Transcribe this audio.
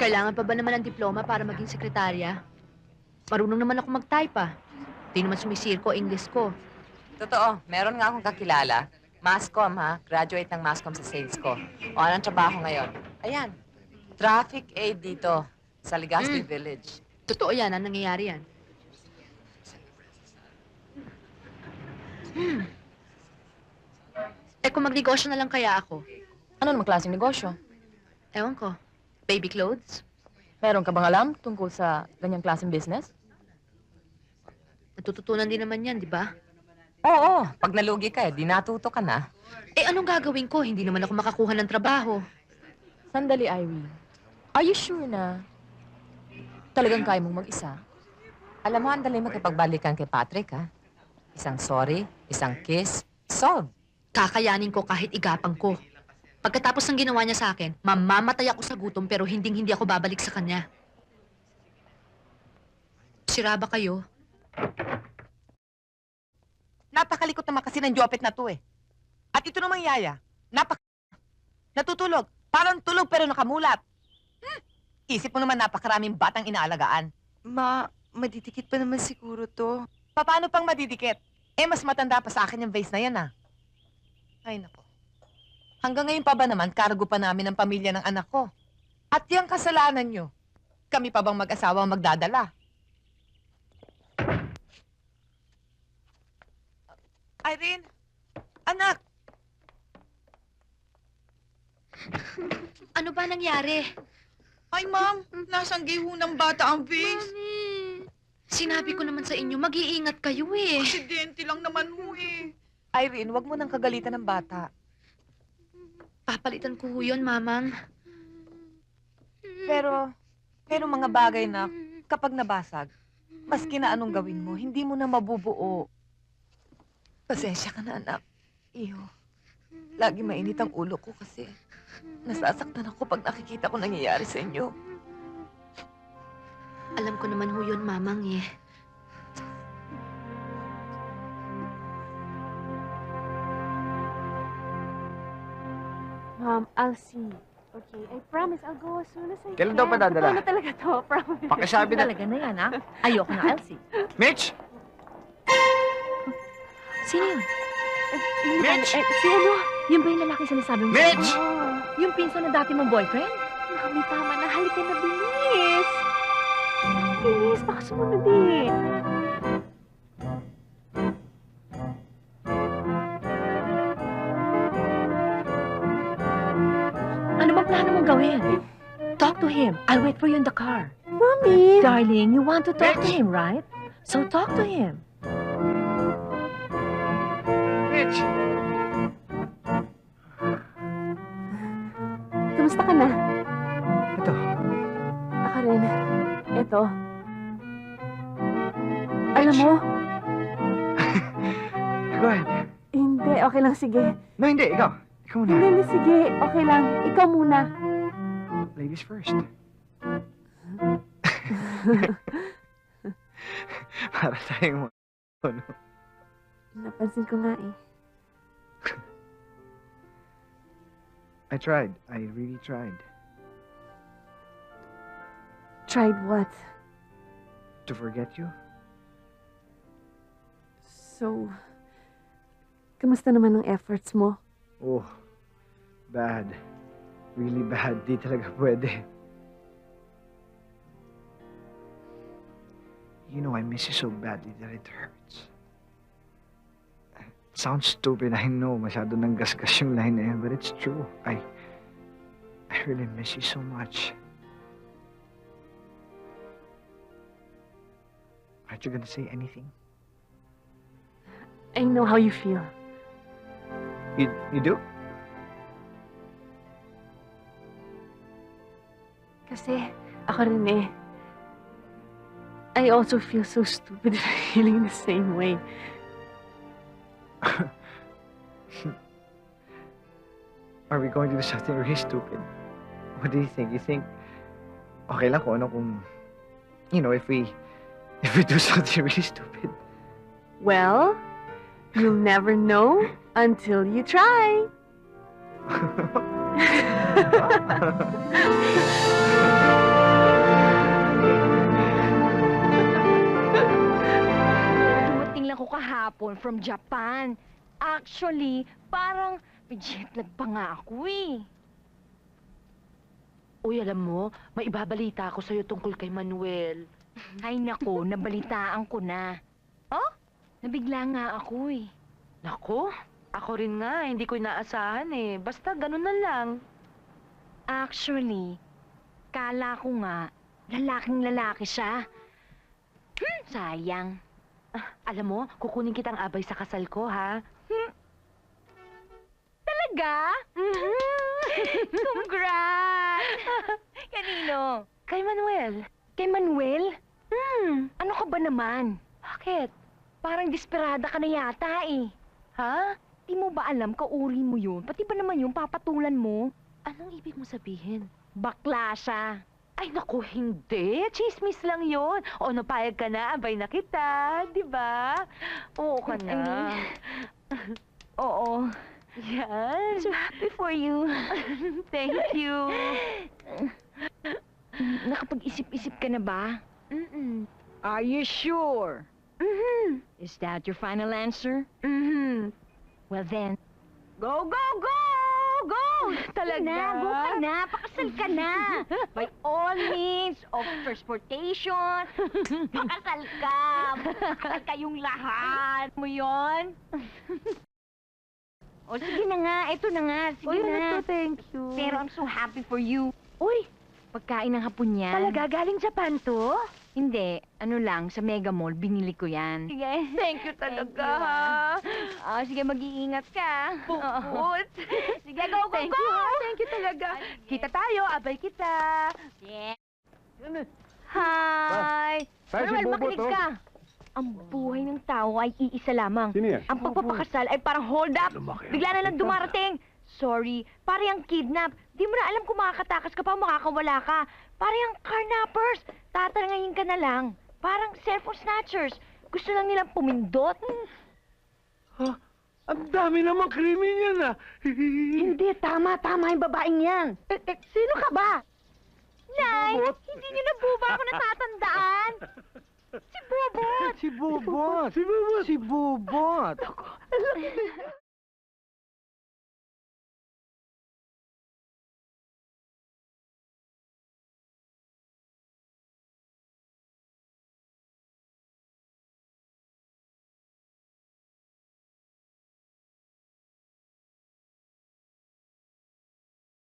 Kailangan pa ba naman ng diploma para maging sekretarya? Marunong naman ako mag-type ah. Di naman sumisirko English ko. Totoo, meron nga akong kakilala. Mascom ha, graduate ng Mascom sa sales ko. O anong trabaho ngayon? Ayan, traffic aid dito sa Legazpi Mm. Village. Totoo yan, ang nangyayari yan. Hmm. Eh kung magnegosyo na lang kaya ako, Ano namang klaseng negosyo? ewan ko, baby clothes? Meron ka bang alam tungkol sa ganyang klaseng business? Natututunan din naman yan, di ba? Oo, pag nalugi ka eh, di natuto ka na. Eh anong gagawin ko? Hindi naman ako makakuha ng trabaho. Sandali, Irene. Are you sure na talagang kaya mong mag-isa? Alam mo, ang dali makipagbalikan kay Patrick ha. Isang sorry, isang kiss, solve. Kakayanin ko kahit igapang ko. Pagkatapos ng ginawa niya sa akin, mamamatay ako sa gutom pero hinding-hindi ako babalik sa kanya. Sira ba kayo? Napakalikot naman kasi ng Jopet na to eh. At ito namang yaya, napak... Natutulog. Parang tulog pero nakamulat. Hmm. Isip mo naman napakaraming batang inaalagaan. Ma, madidikit pa naman siguro to. Paano pang madidikit? Eh, mas matanda pa sa akin yung vase na yan ah. Ay, nako. Hanggang ngayon pa ba naman, kargo pa namin ang pamilya ng anak ko? At yung kasalanan nyo, kami pa bang mag-asawa ang magdadala? Irene! Anak! Ano ba nangyari? Ay, ma'am, nasang giho ng bata ang vase. Mami! Sinabi ko naman sa inyo, mag-iingat kayo eh. Aksidente lang naman mo eh. Irene, wag mo nang kagalitan ng bata. Papalitan ko ho yun, mamang. Pero, pero mga bagay na kapag nabasag, maski na anong gawin mo, hindi mo na mabubuo. Pasensya ka na, anak. Iyo. Lagi mainit ang ulo ko kasi nasasaktan ako pag nakikita ko nangyayari sa inyo. Alam ko naman ho yun, mamang eh. Mom, I'll see. Okay, I promise I'll go as soon as I Kailan can. daw padadala? Totoo na talaga to, promise. Pakisabi na... Talaga na yan, ha? Ayoko na, Elsie. Mitch! Sino yun? Yun ba- Mitch! eh, si ano? Yun ba yung lalaki sinasabi mo? Mitch! Oh, Yung pinsan na dati mong boyfriend? mami, tama na. Halika na, bilis. Bilis, baka sumunod eh. Gawin? Talk to him. I'll wait for you in the car. Mami! Darling, you want to talk to him, right? So talk to him. Mitch! Kamusta ka na? Ito. Ako rin. Ito. Alam mo, Go ahead. hindi. Okay lang, sige. No, hindi. Ikaw. Ikaw Hindi, muna. hindi, sige. Okay lang. Ikaw muna. Ladies first. Para tayong mga... Ano? Napansin ko nga eh. I tried. I really tried. Tried what? To forget you? So, kamusta naman ang efforts mo? Oh. Bad. Really bad. Di talaga pwede. You know, I miss you so badly that it hurts. Sounds stupid, I know. Masyado nang gasgas yung line na yun, but it's true. I... I really miss you so much. Aren't you gonna say anything? I know how you feel. You, you do? Kasi ako rin eh. I also feel so stupid feeling the same way. Are we going to do something really stupid? What do you think? You think, okay lang kung ano kung, you know, if we, if we do something really stupid. Well, you'll never know until you try. kahapon from Japan. Actually, parang may jet lag pa nga ako eh. Uy, alam mo, may ibabalita ako sa'yo tungkol kay Manuel. Ay nako, nabalitaan ko na. Oh? Nabigla nga ako eh. Nako, ako rin nga, hindi ko inaasahan eh. Basta ganun na lang. Actually, kala ko nga, lalaking lalaki siya. Hmm, sayang. Ah, alam mo, kukunin kitang abay sa kasal ko, ha? Talaga? Congrats! Kanino? Kay Manuel. Kay Manuel? Hmm, Ano ka ba naman? bakit? Parang desperada ka na yata eh. Ha? Di mo ba alam kauri mo yun? Pati ba naman yung papatulan mo? Anong ibig mo sabihin? Bakla siya. Ay, naku, hindi. Chismis lang yon. O, napayag ka na, abay na kita, di ba? Oo ka na. Oo. Yan. So happy for you. Thank you. Nakapag-isip-isip ka na ba? Mm-mm. Are you sure? Mhm. Is that your final answer? Mhm. Well then, go, go, go! Talaga? Na, go ka na, pakasal ka na. By all means of transportation, pakasal ka. Pakasal kayong lahat. Mo yon? o sige na nga, ito na nga, sige Uy, na. ano to, thank you. Pero I'm so happy for you. Uy, Pagkain ng hapon yan. talaga galing Japan to? Hindi, ano lang, sa Mega Mall, binili ko yan. Sige. Thank you talaga, you, ha? Ah, sige, mag-iingat ka. Puput. Sige, go, go, Thank go! you, ha? Thank you talaga. Kita tayo, abay kita. Yeah. Hi! Tayo si Manuel, Bobo makinig to. ka. Ang buhay ng tao ay iisa lamang. Sino yan? Ang pagpapakasal ay parang hold up. Bigla na lang dumarating. Sorry, pare ang kidnap. Di mo na alam kung makakatakas ka pa o makakawala ka. Pare ang carnappers. Tatangayin ka na lang. Parang cellphone snatchers. Gusto lang nilang pumindot. Ang dami namang krimen yan ah. Hindi, tama, tama yung babaeng yan. Eh, eh, sino ka ba? Nay, Bobot. hindi niyo na po ba ako natatandaan? Si Bobot! Si Bobot! Si Bubot. Si Bobot!